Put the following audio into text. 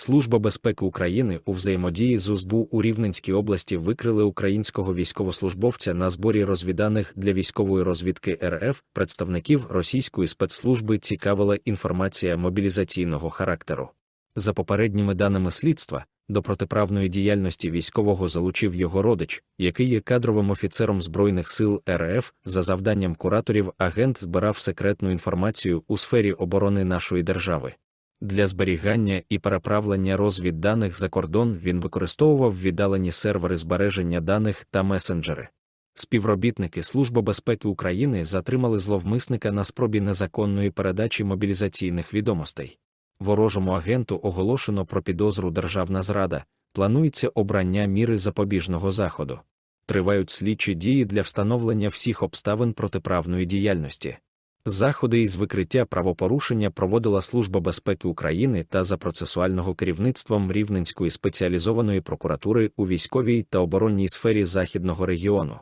Служба безпеки України у взаємодії з УСБУ у Рівненській області викрили українського військовослужбовця на зборі розвіданих для військової розвідки РФ представників російської спецслужби цікавила інформація мобілізаційного характеру. За попередніми даними слідства, до протиправної діяльності військового залучив його родич, який є кадровим офіцером Збройних сил РФ. За завданням кураторів агент збирав секретну інформацію у сфері оборони нашої держави. Для зберігання і переправлення розвідданих за кордон він використовував віддалені сервери збереження даних та месенджери. Співробітники Служби безпеки України затримали зловмисника на спробі незаконної передачі мобілізаційних відомостей. Ворожому агенту оголошено про підозру державна зрада, планується обрання міри запобіжного заходу. Тривають слідчі дії для встановлення всіх обставин протиправної діяльності. Заходи із викриття правопорушення проводила Служба безпеки України та за процесуального керівництвом Рівненської спеціалізованої прокуратури у військовій та оборонній сфері Західного регіону.